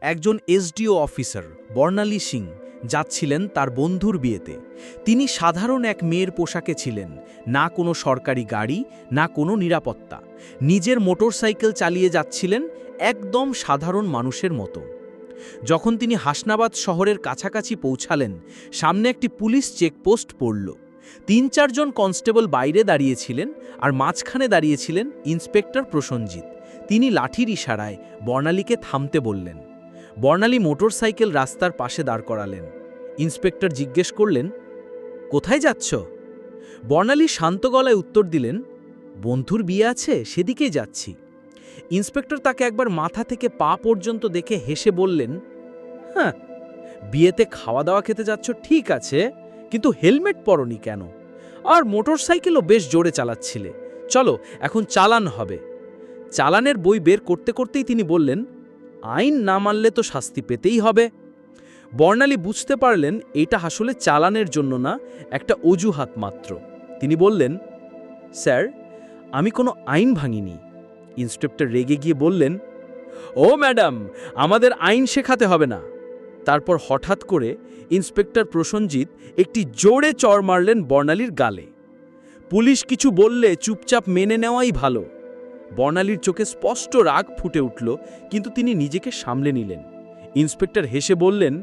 একজন SDO officer, বর্ণালী সিং, যাচ্ছিলেন তার বন্ধুর বিয়েতে। তিনি সাধারণ এক মেয়ের পোশাকে ছিলেন, না কোনো সরকারি গাড়ি, না কোনো নিরাপত্তা। নিজের মোটরসাইকেল চালিয়ে যাচ্ছিলেন একদম সাধারণ মানুষের মতো। যখন তিনি হাসনাবাদ শহরের কাছাকাছি পৌঁছালেন, সামনে একটি পুলিশ চেকপোস্ট পড়ল। তিন চারজন কনস্টেবল বাইরে দাঁড়িয়েছিলেন আর মাঝখানে দাঁড়িয়েছিলেন ইন্সপেক্টর প্রসঞ্জিৎ। তিনি লাঠির ইশারায় বর্ণালীকে থামতে বললেন। বর্ণালী মোটরসাইকেল রাস্তার পাশে দাঁড় করালেন। ইন্সপেক্টর জিজ্ঞেস করলেন, কোথায় যাচ্ছ? বর্ণালী শান্ত গলায় উত্তর দিলেন, বন্ধুর বিয়ে আছে, সেদিকেই যাচ্ছি। ইন্সপেক্টর তাকে একবার মাথা থেকে পা পর্যন্ত দেখে হেসে বললেন হ্যাঁ বিয়েতে খাওয়া দাওয়া খেতে যাচ্ছ, ঠিক আছে, কিন্তু হেলমেট পরনি কেন? আর মোটরসাইকেলও বেশ জোরে চালাচ্ছিলে। চলো, এখন চালান হবে। চালানের বই বের করতে করতেই তিনি বললেন আইন না মানলে তো শাস্তি পেতেই হবে। বর্ণালী বুঝতে পারলেন এটা আসলে চালানের জন্য না, একটা অজুহাত মাত্র। তিনি বললেন, স্যার, আমি কোনো আইন ভাঙিনি। ইন্সপেক্টর রেগে গিয়ে বললেন, ও ম্যাডাম, আমাদের আইন শেখাতে হবে না। তারপর হঠাৎ করে ইন্সপেক্টর প্রসঞ্জিৎ একটি জোরে চড় মারলেন বর্ণালীর গালে। পুলিশ কিছু বললে চুপচাপ মেনে নেওয়াই ভালো। বর্ণালীর চোখে স্পষ্ট রাগ ফুটে উঠল, কিন্তু তিনি নিজেকে সামলে নিলেন। ইন্সপেক্টর হেসে বললেন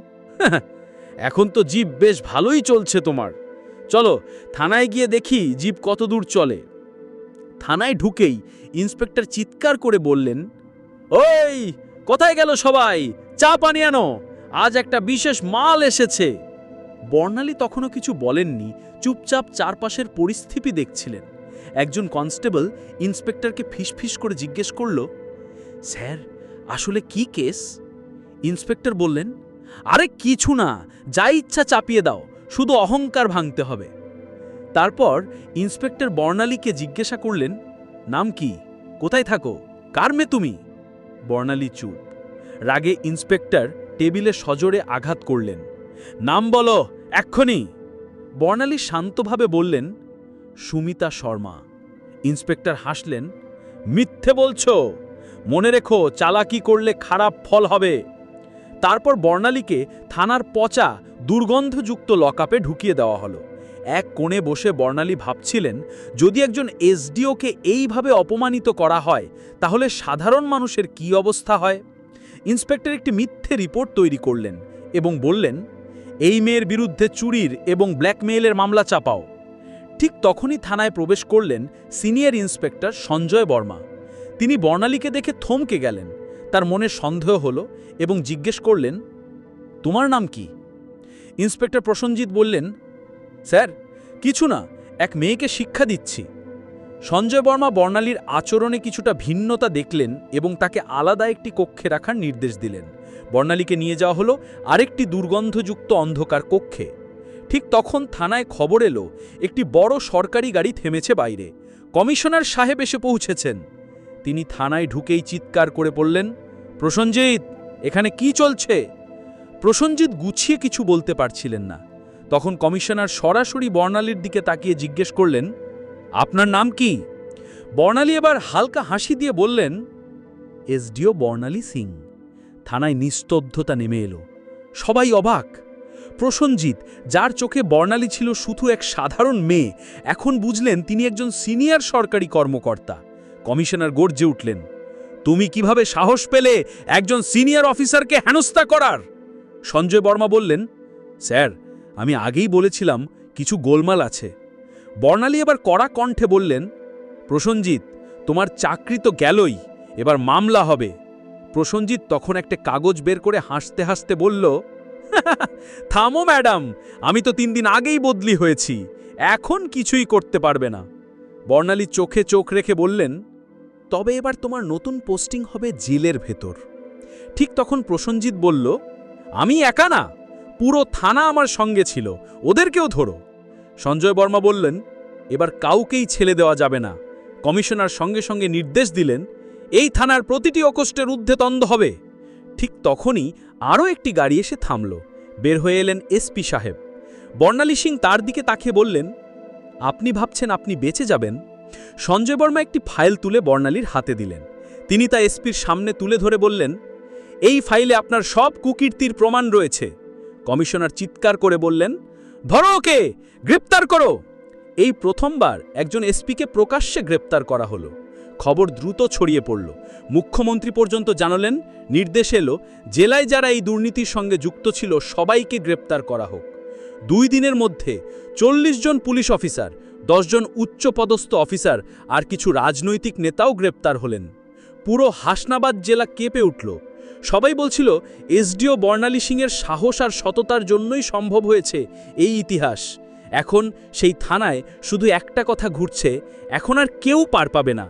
এখন তো জিপ বেশ ভালোই চলছে তোমার। চলো, থানায় গিয়ে দেখি জিপ কত দূর চলে। থানায় ঢুকেই ইন্সপেক্টর চিৎকার করে বললেন, ওই, কোথায় গেল সবাই? চা পানি আনো, আজ একটা বিশেষ মাল এসেছে। বর্ণালী তখনও কিছু বলেননি, চুপচাপ চারপাশের পরিস্থিতি দেখছিলেন। একজন কনস্টেবল ইন্সপেক্টরকে ফিসফিস করে জিজ্ঞেস করল, স্যার, আসলে কি কেস? ইন্সপেক্টর বললেন, আরে কিছু না, যা ইচ্ছা চাপিয়ে দাও, শুধু অহংকার ভাঙতে হবে। তারপর ইন্সপেক্টর বর্ণালীকে জিজ্ঞাসা করলেন, নাম কি? কোথায় থাকো? কার মে তুমি? বর্ণালী চুপ। রাগে ইন্সপেক্টর টেবিলে সজোরে আঘাত করলেন, নাম বলো, এক্ষুনি! বর্ণালী শান্তভাবে বললেন সুমিতা শর্মা। ইন্সপেক্টর হাসলেন, মিথ্যে বলছো। মনে রেখো, চালাকি করলে খারাপ ফল হবে। তারপর বর্ণালীকে থানার পচা, দুর্গন্ধযুক্ত লকআপে ঢুকিয়ে দেওয়া হলো। এক কোণে বসে বর্ণালী ভাবছিলেন, যদি একজন এসডিওকে এইভাবে অপমানিত করা হয়, তাহলে সাধারণ মানুষের কি অবস্থা হয়? ইন্সপেক্টর একটি মিথ্যে রিপোর্ট তৈরি করলেন এবং বললেন, এই মেয়ের বিরুদ্ধে চুরির এবং ব্ল্যাকমেইলের মামলা চাপাও। ঠিক তখনই থানায় প্রবেশ করলেন সিনিয়র ইন্সপেক্টর সঞ্জয় বর্মা। তিনি বর্ণালীকে দেখে থমকে গেলেন। তার মনে সন্দেহ হলো এবং জিজ্ঞেস করলেন, তোমার নাম কি? ইন্সপেক্টর প্রসঞ্জিৎ বললেন, স্যার, কিছু না, এক মেয়েকে শিক্ষা দিচ্ছি। সঞ্জয় বর্মা বর্ণালীর আচরণে কিছুটা ভিন্নতা দেখলেন এবং তাকে আলাদা একটি কক্ষে রাখার নির্দেশ দিলেন। বর্ণালীকে নিয়ে যাওয়া হলো আরেকটি দুর্গন্ধযুক্ত অন্ধকার কক্ষে। ঠিক তখন থানায় খবর এলো, একটি বড় সরকারি গাড়ি থেমেছে বাইরে। কমিশনার সাহেব এসে পৌঁছেছেন। তিনি থানায় ঢুকেই চিৎকার করে বললেন, প্রসঞ্জিৎ, এখানে কি চলছে? প্রসঞ্জিৎ গুছিয়ে কিছু বলতে পারছিলেন না। তখন কমিশনার সরাসরি বর্ণালীর দিকে তাকিয়ে জিজ্ঞেস করলেন, আপনার নাম কি? বর্ণালী এবার হালকা হাসি দিয়ে বললেন এসডিও বর্ণালী সিং। থানায় নিস্তব্ধতা নেমে এলো। সবাই অবাক। প্রসঞ্জিৎ, যার চোখে বর্ণালী ছিল শুধু এক সাধারণ মেয়ে, এখন বুঝলেন তিনি একজন সিনিয়র সরকারি কর্মকর্তা। কমিশনার গর্জে উঠলেন, তুমি কীভাবে সাহস পেলে একজন সিনিয়র অফিসারকে হেনস্থা করার? সঞ্জয় বর্মা বললেন, স্যার, আমি আগেই বলেছিলাম, কিছু গোলমাল আছে। বর্ণালী এবার কড়া কণ্ঠে বললেন, প্রসঞ্জিৎ, তোমার চাকরি তো গেলই, এবার মামলা হবে। প্রসঞ্জিৎ তখন একটা কাগজ বের করে হাসতে হাসতে বলল থামো, ম্যাডাম। আমি তো তিন দিন আগেই বদলি হয়েছি। এখন কিছুই করতে পারবে না। বর্ণালী চোখে চোখ রেখে বললেন, তবে এবার তোমার নতুন পোস্টিং হবে জেলের ভেতর। ঠিক তখন প্রসঞ্জিৎ বলল, আমি একা না। পুরো থানা আমার সঙ্গে ছিল। ওদেরকেও ধরো। সঞ্জয় বর্মা বললেন, এবার কাউকেই ছেলে দেওয়া যাবে না। কমিশনার সঙ্গে সঙ্গে নির্দেশ দিলেন, এই থানার প্রতিটি অকষ্টের ঊর্ধ্বে তন্দ হবে। ঠিক তখনই আরও একটি গাড়ি এসে থামল। বের হয়ে এলেন এসপি সাহেব। বর্ণালী সিং তার দিকে তাকিয়ে বললেন, আপনি ভাবছেন আপনি বেঁচে যাবেন? সঞ্জয় বর্মা একটি ফাইল তুলে বর্ণালীর হাতে দিলেন। তিনি তা এসপির সামনে তুলে ধরে বললেন, এই ফাইলে আপনার সব কুকীর্তির প্রমাণ রয়েছে। কমিশনার চিৎকার করে বললেন, ধরো ওকে, গ্রেপ্তার করো। এই প্রথমবার একজন এসপিকে প্রকাশ্যে গ্রেপ্তার করা হলো। খবর দ্রুত ছড়িয়ে পড়ল। মুখ্যমন্ত্রী পর্যন্ত জানালেন, নির্দেশ এলো, জেলায় যারা এই দুর্নীতির সঙ্গে যুক্ত ছিল সবাইকে গ্রেপ্তার করা হোক। দুই দিনের মধ্যে চল্লিশ জন পুলিশ অফিসার দশজন উচ্চপদস্থ অফিসার আর কিছু রাজনৈতিক নেতাও গ্রেপ্তার হলেন। পুরো হাসনাবাদ জেলা কেঁপে উঠল। সবাই বলছিল, এসডিও বর্ণালী সিংয়ের সাহস আর সততার জন্যই সম্ভব হয়েছে এই ইতিহাস। এখন সেই থানায় শুধু একটা কথা ঘুরছে, এখন আর কেউ পার পাবে না।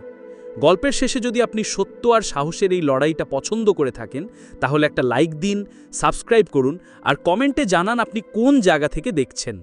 গল্পের শেষে যদি আপনি সত্য আর সাহসের এই লড়াইটা পছন্দ করে থাকেন, তাহলে একটা লাইক দিন, সাবস্ক্রাইব করুন, আর কমেন্টে জানান আপনি কোন জায়গা থেকে দেখছেন।